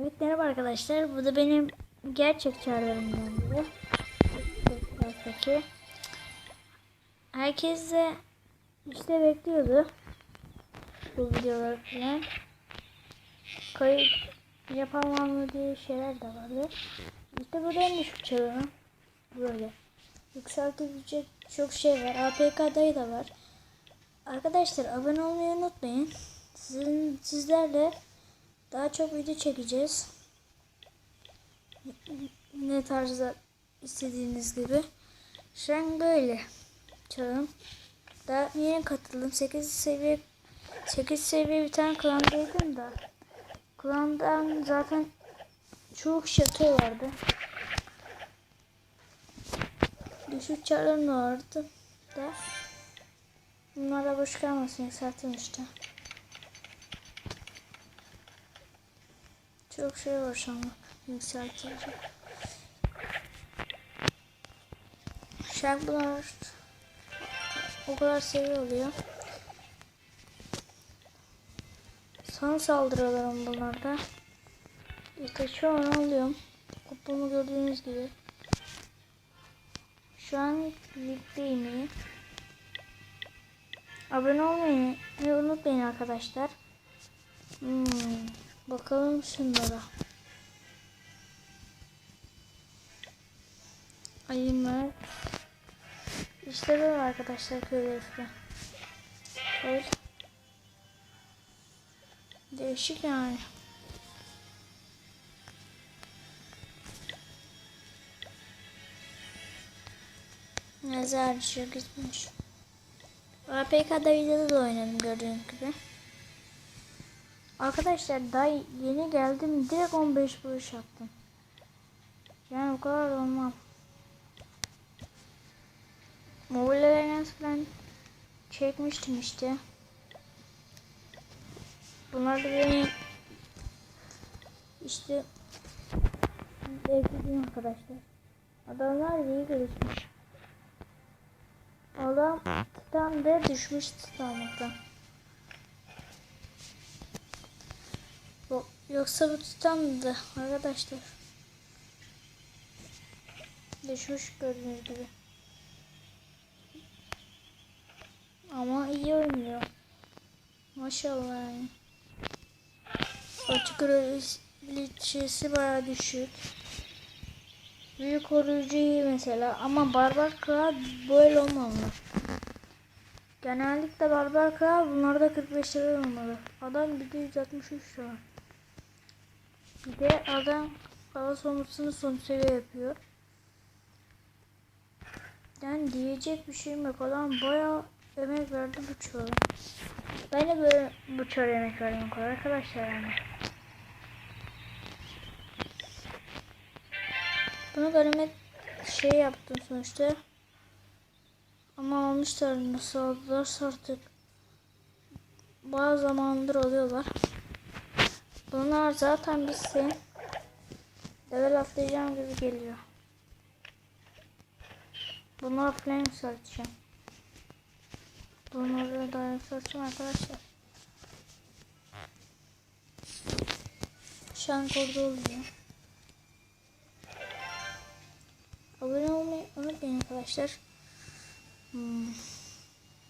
Evet merhaba arkadaşlar. Bu da benim gerçek çağrılarımdan biri. Podcast'taki. Herkes de işte bekliyordu. Bu videoları falan. Kayıt yapamam mı diye şeyler de vardı. İşte burada en düşük çağrım. Böyle. Yükseltilecek çok şey var. APK dayı da var. Arkadaşlar abone olmayı unutmayın. Sizin sizlerle daha çok video çekeceğiz. Ne tarzda istediğiniz gibi. Şu an böyle. Çalın. Daha yeni katıldım. 8 seviye 8 seviye bir tane klandaydım da. Klandan zaten çok şato vardı. Düşük çarım vardı da. Bunlar da boş kalmasın yükseltin işte. Çok şey var şu an yükseltici. Şarkılar o kadar seviyor oluyor. Son saldırılarım bunlarda. İşte şu an alıyorum. Gördüğünüz gibi. Şu an ligdeyim iyi. Abone olmayı unutmayın arkadaşlar. Hmm. Bakalım şunlara. Ayımlar. İşte böyle arkadaşlar köy herifle. Öyle. Değişik yani. Nazar düşüyor gitmiş. APK'da videoda da oynadım gördüğünüz gibi. Arkadaşlar daha yeni geldim direkt 15 vuruş yaptım. Yani o kadar olmam. Mobile Legends falan çekmiştim işte. Bunlar da benim işte beklediğim arkadaşlar. Adamlar iyi gelişmiş. Adam tam da düşmüş tutanmaktan. Yoksa bu tutamdı arkadaşlar. Düşmüş gördüğünüz gibi. Ama iyi oynuyor. Maşallah yani. Açık kraliçesi baya düşük. Büyük koruyucu iyi mesela ama barbar kral böyle olmamalı. Genellikle barbar kral bunlarda 45 lira olmalı. Adam bir de 163 lira. Bir adam hava somusunu son seviye yapıyor. Yani diyecek bir şeyim yok. Adam bayağı emek verdi bu çora. Ben de böyle bu çora emek verdim arkadaşlar yani. Bunu görmek şey yaptım sonuçta. Ama almışlar nasıl aldılarsa artık. Bazı zamandır alıyorlar. Bunlar zaten bitsin. Level atlayacağım gibi geliyor. Bunları falan yükselteceğim. Bunları da yükselteceğim arkadaşlar. Şu an orada oluyor. Abone olmayı unutmayın arkadaşlar. Hmm.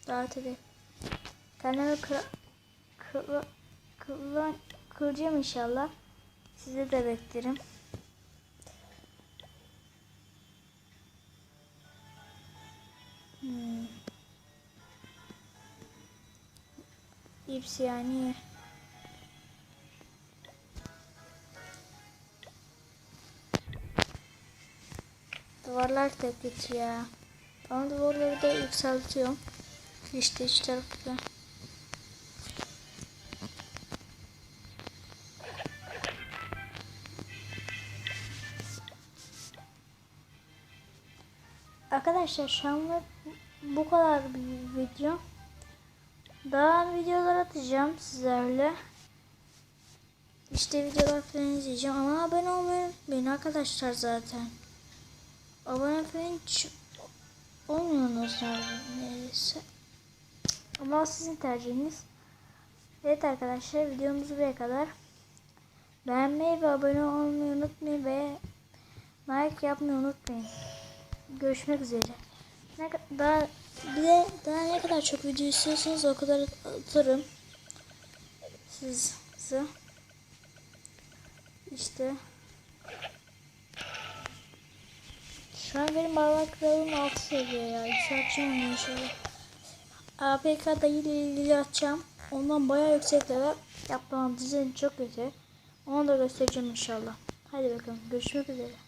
Daha tabi. Kanalı kıra, kıra, kıra, kıracağım inşallah. Size de beklerim. Hmm. İps yani. Duvarlar tek kötü ya. Ama duvarları da yükseltiyorum. İşte iç tarafta. Arkadaşlar şu anlık bu kadar bir video. Daha videolar atacağım sizlerle. İşte videolar falan izleyeceğim ama abone olmayı unutmayın arkadaşlar zaten. Abone falan hiç olmuyorsunuz neredeyse. Ama sizin tercihiniz. Evet arkadaşlar videomuz buraya kadar. Beğenmeyi ve abone olmayı unutmayın ve like yapmayı unutmayın. Görüşmek üzere. Ne daha bir de daha ne kadar çok video istiyorsanız o kadar atarım. Siz. İşte. Şu an benim barbar kralım 6 seviye ya. Yükselteceğim onu inşallah. APK dayıyla ilgili atacağım. Ondan bayağı yüksek level. Yapmam dizinin çok kötü. Onu da göstereceğim inşallah. Hadi bakalım. Görüşmek üzere.